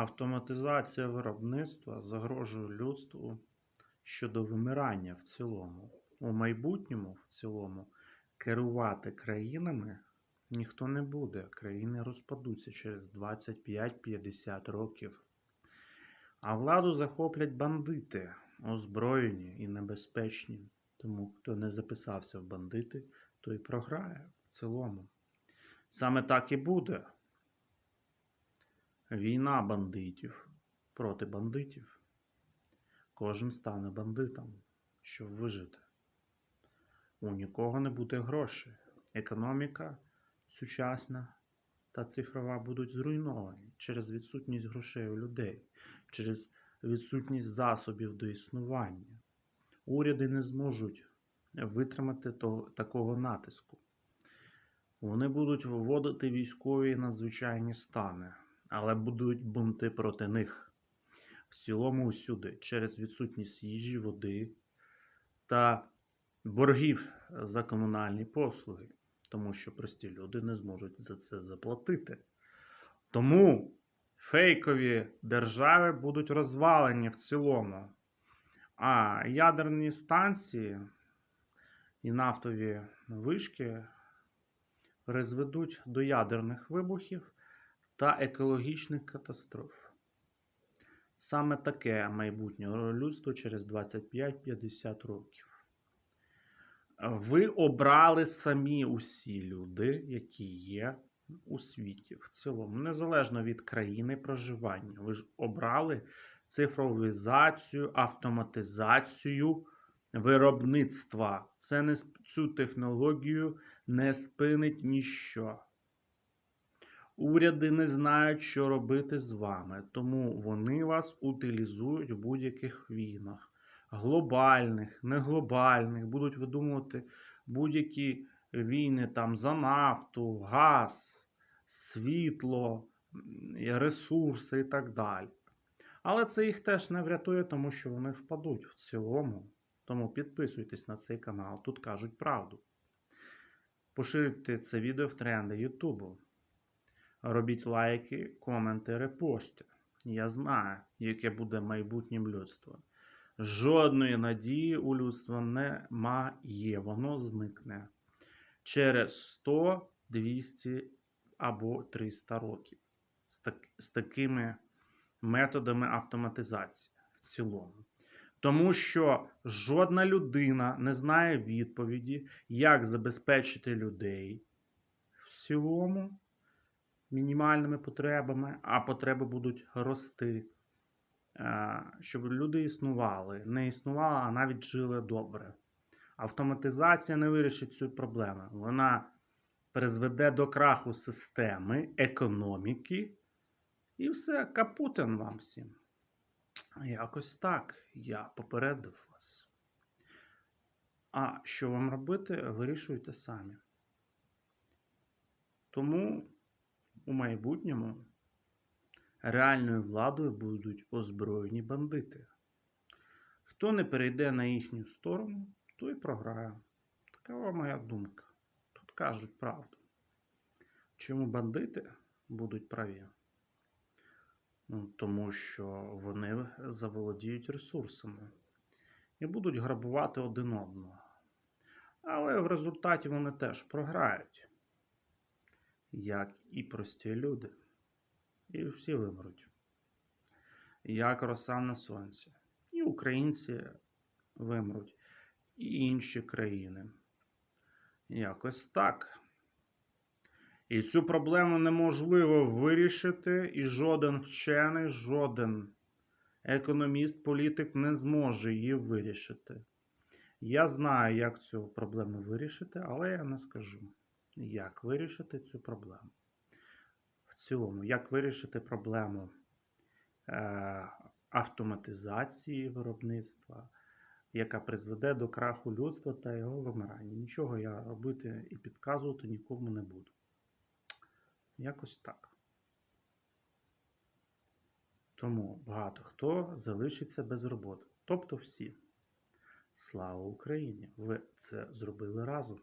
Автоматизація виробництва загрожує людству щодо вимирання в цілому. У майбутньому в цілому керувати країнами ніхто не буде. Країни розпадуться через 25-50 років. А владу захоплять бандити, озброєні і небезпечні. Тому хто не записався в бандити, той програє в цілому. Саме так і буде. Війна бандитів проти бандитів. Кожен стане бандитом, щоб вижити. У нікого не буде грошей. Економіка сучасна та цифрова будуть зруйновані через відсутність грошей у людей, через відсутність засобів до існування. Уряди не зможуть витримати того, такого натиску. Вони будуть вводити військові надзвичайні стани, але будуть бунти проти них. В цілому усюди через відсутність їжі, води та боргів за комунальні послуги, тому що прості люди не зможуть за це заплатити. Тому фейкові держави будуть розвалені в цілому. А ядерні станції і нафтові вишки призведуть до ядерних вибухів та екологічних катастроф. Саме таке майбутнє людство через 25-50 років. Ви обрали самі усі люди, які є у світі в цілому, незалежно від країни проживання. Ви ж обрали цифровізацію, автоматизацію виробництва. Це не цю технологію не спинить ніщо. Уряди не знають, що робити з вами, тому вони вас утилізують в будь-яких війнах. Глобальних, не глобальних, будуть видумувати будь-які війни там за нафту, газ, світло, ресурси і так далі. Але це їх теж не врятує, тому що вони впадуть в цілому. Тому підписуйтесь на цей канал, тут кажуть правду. Поширюйте це відео в тренди Ютубу. Робіть лайки, коменти, репости. Я знаю, яке буде майбутнім людства. Жодної надії у людства немає, воно зникне через 100, 200 або 300 років з, так, з такими методами автоматизації в цілому. Тому що жодна людина не знає відповіді, як забезпечити людей в цілому мінімальними потребами, а потреби будуть рости, Е, щоб люди існували, не існували, а навіть жили добре. Автоматизація не вирішить цю проблему. Вона призведе до краху системи, економіки, і все, капутин вам всім. Якось так я попередив вас. А що вам робити, вирішуйте самі. Тому у майбутньому реальною владою будуть озброєні бандити. Хто не перейде на їхню сторону, той програє. Така моя думка. Тут кажуть правду. Чому бандити будуть праві? Ну, тому що вони заволодіють ресурсами і будуть грабувати один одного. Але в результаті вони теж програють, як і прості люди. І всі вимруть. Як роса на сонці. І українці вимруть, і інші країни. Якось так. І цю проблему неможливо вирішити, і жоден вчений, жоден економіст, політик не зможе її вирішити. Я знаю, як цю проблему вирішити, але я не скажу, як вирішити цю проблему. В цілому, як вирішити проблему е, автоматизації виробництва, яка призведе до краху людства та його вимирання. Нічого я робити і підказувати нікому не буду. Якось так. Тому багато хто залишиться без роботи. Тобто всі. Слава Україні! Ви це зробили разом.